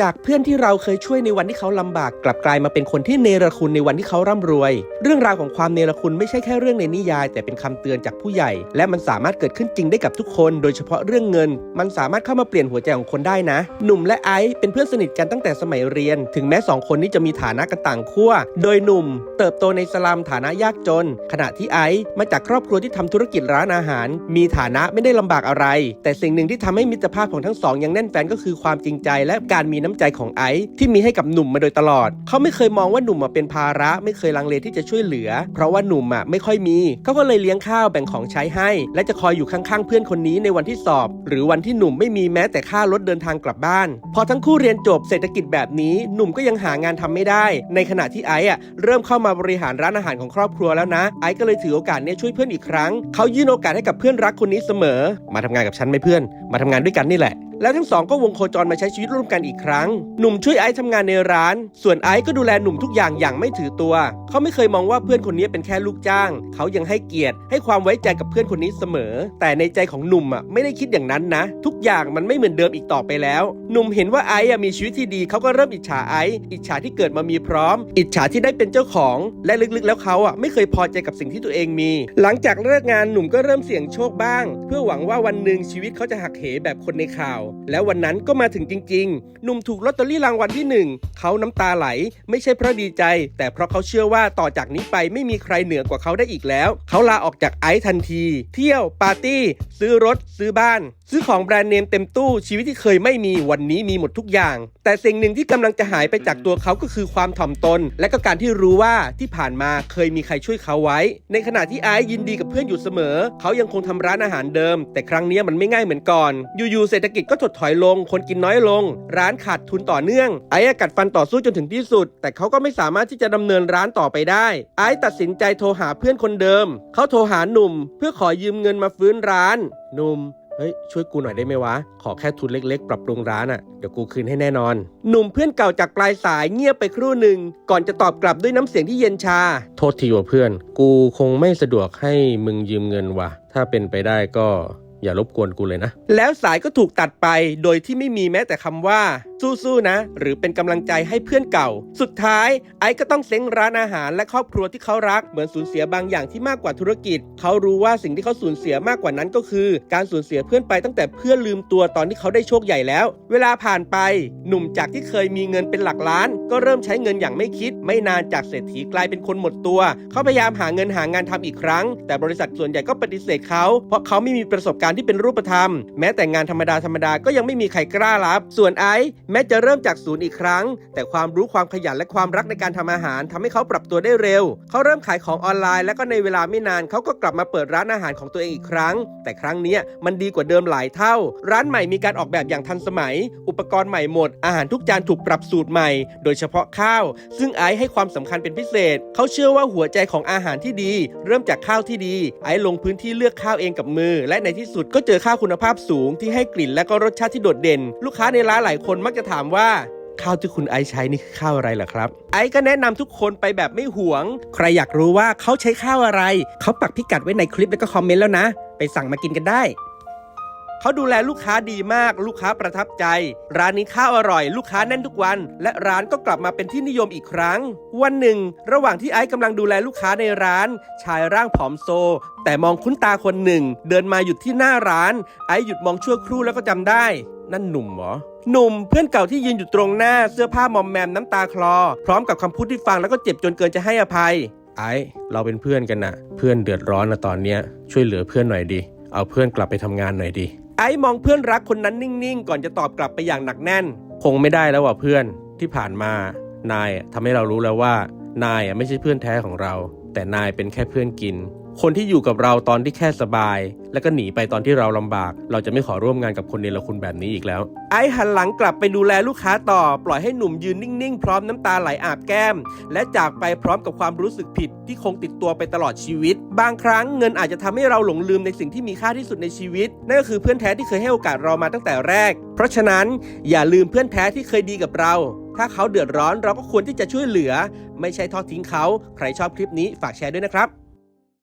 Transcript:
จากเพื่อนที่เราเคยช่วยในวันที่เขาลำบาก กลับกลายมาเป็นคนที่เนรคุณในวันที่เขาร่ำรวย เรื่องราวของความเนรคุณไม่ใช่แค่เรื่องในนิยาย แต่เป็นคำเตือนจากผู้ใหญ่ และมันสามารถเกิดขึ้นจริงได้กับทุกคน โดยเฉพาะเรื่องเงิน มันสามารถเข้ามาเปลี่ยนหัวใจของคนได้นะ หนุ่มและไอซ์เป็นเพื่อนสนิทกันตั้งแต่สมัยเรียน ถึงแม้สองคนนี้จะมีฐานะกันต่างขั้วโดยหนุ่ม เติบโตในสลัมฐานะยากจน ขณะที่ไอซ์มาจากครอบครัวที่ทำธุรกิจร้านอาหาร มีฐานะไม่ได้ลำบากอะไร แต่สิ่งหนึ่งที่ทำให้มิตรภาพของทั้งสองยังแน่นแฟนก็คือความจริงใจและการมีน้ำใจของไอซ์ที่มีให้กับหนุ่มมาโดยตลอด เขาไม่เคยมองว่าหนุ่มมาเป็นภาระไม่เคยลังเลที่จะช่วยเหลือ เพราะว่าหนุ่มอะไม่ค่อยมี เขาก็เลยเลี้ยงข้าวแบ่งของใช้ให้ และจะคอยอยู่ข้างๆเพื่อนคนนี้ในวันที่สอบ หรือวันที่หนุ่มไม่มีแม้แต่ค่ารถเดินทางกลับบ้าน พอทั้งคู่เรียนจบเศรษฐกิจแบบนี้ หนุ่มก็ยังหางานทำไม่ได้ ในขณะที่ไอซ์อะเริ่มเข้ามาบริหารร้านอาหารของครอบครัวแล้วนะ ไอซ์ก็เลยถือโอกาสเนี้ยช่วยเพื่อนอีกครั้ง เขายื่นโอกาสให้กับเพื่อนรักคนนี้เสมอ มาทำงานกับฉันไหมเพื่อน มาทำงานด้วยกันนี่แหละ แล้วทั้งสองก็วงโคจรมาใช้ชีวิตร่วมกันอีกครั้ง หนุ่มช่วยไอซ์ทำงานในร้าน ส่วนไอซ์ก็ดูแลหนุ่มทุกอย่างอย่างไม่ถือตัว เขาไม่เคยมองว่าเพื่อนคนนี้เป็นแค่ลูกจ้าง เขายังให้เกียรติ ให้ความไว้ใจกับเพื่อนคนนี้เสมอ แต่ในใจของหนุ่มอะไม่ได้คิดอย่างนั้นนะ ทุกอย่างมันไม่เหมือนเดิมอีกต่อไปแล้ว หนุ่มเห็นว่าไอซ์มีชีวิตที่ดีเขาก็เริ่มอิจฉาไอซ์อิจฉาที่เกิดมามีพร้อม อิจฉาที่ได้เป็นเจ้าของ และลึกๆ แล้วเขาอะไม่เคยพอใจกับสิ่งที่ตัวเองมี หลังจากเลิกงานหนุ่มก็เริ่มเสี่ยงโชคบ้าง เพื่อหวังว่าวันหนึ่งชีวิตเขาจะหักเหแบบคนในข่าว แล้ววันนั้นก็มาถึงจริง ๆ หนุ่มถูกลอตเตอรี่รางวัลที่หนึ่ง เขาน้ำตาไหล ไม่ใช่เพราะดีใจ แต่เพราะเขาเชื่อว่าต่อจากนี้ไปไม่มีใครเหนือกว่าเขาได้อีกแล้ว เขาลาออกจากไอซ์ทันที เที่ยวปาร์ตี้ ซื้อรถ ซื้อบ้าน ซื้อของแบรนด์เนมเต็มตู้ชีวิตที่เคยไม่มีวันนี้มีหมดทุกอย่าง แต่สิ่งหนึ่งที่กำลังจะหายไปจากตัวเขาก็คือความถ่อมตน และก็การที่รู้ว่าที่ผ่านมาเคยมีใครช่วยเขาไว้ ในขณะที่ไอซ์ยินดีกับเพื่อนอยู่เสมอ เขายังคงทำร้านอาหารเดิม แต่ครั้งนี้มันไม่ง่ายเหมือนก่อน อยู่ๆเศรษฐกิจก็ถดถอยลง คนกินน้อยลง ร้านขาดทุนต่อเนื่อง ไอซ์กัดฟันต่อสู้จนถึงที่สุด แต่เขาก็ไม่สามารถที่จะดำเนินร้านต่อไปได้ไอซ์ตัดสินใจโทรหาเพื่อนคนเดิม เขาโทรหาหนุ่ม เพื่อขอยืมเงินมาฟื้นร้านหนุ่มเฮ้ยช่วยกูหน่อยได้ไหมวะ ขอแค่ทุนเล็กๆ ปรับปรุงร้านอะ่ะ เดี๋ยวกูคืนให้แน่นอน หนุ่มเพื่อนเก่าจากปลายสายเงียบไปครู่หนึ่ง ก่อนจะตอบกลับด้วยน้ำเสียงที่เย็นชา โทษทีว่ะเพื่อน กูคงไม่สะดวกให้มึงยืมเงินว่ะถ้าเป็นไปได้ก็อย่ารบกวนกูเลยนะ แล้วสายก็ถูกตัดไปโดยที่ไม่มีแม้แต่คำว่า สู้ๆนะ หรือเป็นกำลังใจให้เพื่อนเก่า สุดท้ายไอ้ก็ต้องเซ้งร้านอาหารและครอบครัวที่เขารักเหมือนสูญเสียบางอย่างที่มากกว่าธุรกิจ เขารู้ว่าสิ่งที่เขาสูญเสียมากกว่านั้นก็คือ การสูญเสียเพื่อนไปตั้งแต่เพื่อนลืมตัวตอนที่เขาได้โชคใหญ่แล้ว เวลาผ่านไป หนุ่มจากที่เคยมีเงินเป็นหลักล้าน ก็เริ่มใช้เงินอย่างไม่คิด ไม่นานจากเศรษฐีกลายเป็นคนหมดตัว เขาพยายามหาเงินหางานทำอีกครั้ง แต่บริษัทส่วนใหญ่ก็ปฏิเสธเขาเพราะเขาไม่มีประสบการณ์ที่เป็นรูปธรรม แม้แต่งานธรรมดาธรรมดาก็ยังไม่มีใครกล้ารับ ส่วนไอซ์แม้จะเริ่มจากศูนย์อีกครั้ง แต่ความรู้ความขยันและความรักในการทำอาหารทำให้เขาปรับตัวได้เร็ว เขาเริ่มขายของออนไลน์ และก็ในเวลาไม่นานเขาก็กลับมาเปิดร้านอาหารของตัวเองอีกครั้ง แต่ครั้งนี้มันดีกว่าเดิมหลายเท่า ร้านใหม่มีการออกแบบอย่างทันสมัย อุปกรณ์ใหม่หมด อาหารทุกจานถูกปรับสูตรใหม่ โดยเฉพาะข้าว ซึ่งไอซ์ให้ความสำคัญเป็นพิเศษ เขาเชื่อว่าหัวใจของอาหารที่ดี เริ่มจากข้าวที่ดี ไอซ์ลงพื้นที่เลือกข้าวเองกับมือ และในที่สุดก็เจอข้าวคุณภาพสูงที่ให้กลิ่นและก็รสชาติที่โดดเด่น ลูกค้าในร้านหลายคนมักจะถามว่าข้าวที่คุณไอซ์ใช้นี่คือข้าวอะไรเหรอครับ ไอซ์ก็แนะนำทุกคนไปแบบไม่หวง ใครอยากรู้ว่าเขาใช้ข้าวอะไร เขาปักพิกัดไว้ในคลิปแล้วก็คอมเมนต์แล้วนะ ไปสั่งมากินกันได้ เขาดูแลลูกค้าดีมาก ลูกค้าประทับใจ ร้านนี้ข้าวอร่อย ลูกค้าแน่นทุกวัน และร้านก็กลับมาเป็นที่นิยมอีกครั้ง วันหนึ่ง ระหว่างที่ไอซ์กำลังดูแลลูกค้าในร้าน ชายร่างผอมโซ แต่มองคุ้นตาคนหนึ่ง เดินมาหยุดที่หน้าร้าน ไอซ์หยุดมองชั่วครู่แล้วก็จำได้ นั่นหนุ่มเหรอหนุ่มเพื่อนเก่าที่ยืนอยู่ตรงหน้าเสื้อผ้ามอมแมมน้ำตาคลอ พร้อมกับคำพูดที่ฟังแล้วก็เจ็บจนเกินจะให้อภัย ไอ้เราเป็นเพื่อนกันนะเพื่อนเดือดร้อนนะตอนเนี้ยช่วยเหลือเพื่อนหน่อยดิเอาเพื่อนกลับไปทำงานหน่อยดิไอ้มองเพื่อนรักคนนั้นนิ่งๆ ก่อนจะตอบกลับไปอย่างหนักแน่น คงไม่ได้แล้วว่ะเพื่อนที่ผ่านมา นายทำให้เรารู้แล้วว่า นายไม่ใช่เพื่อนแท้ของเรา แต่นายเป็นแค่เพื่อนกิน คนที่อยู่กับเราตอนที่แค่สบาย แล้วก็หนีไปตอนที่เราลำบาก เราจะไม่ขอร่วมงานกับคนเนรคุณแบบนี้อีกแล้ว ไอ้หันหลังกลับไปดูแลลูกค้าต่อ ปล่อยให้หนุ่มยืนนิ่งๆ พร้อมน้ำตาไหลอาบแก้ม และจากไปพร้อมกับความรู้สึกผิดที่คงติดตัวไปตลอดชีวิต บางครั้งเงินอาจจะทำให้เราหลงลืมในสิ่งที่มีค่าที่สุดในชีวิต นั่นก็คือเพื่อนแท้ที่เคยให้โอกาสเรามาตั้งแต่แรก เพราะฉะนั้นอย่าลืมเพื่อนแท้ที่เคยดีกับเราถ้าเขาเดือดร้อนเราก็ควรที่จะช่วยเหลือ ไม่ใช่ทอดทิ้งเขา ใครชอบคลิปนี้ฝากแชร์ด้วยนะครับ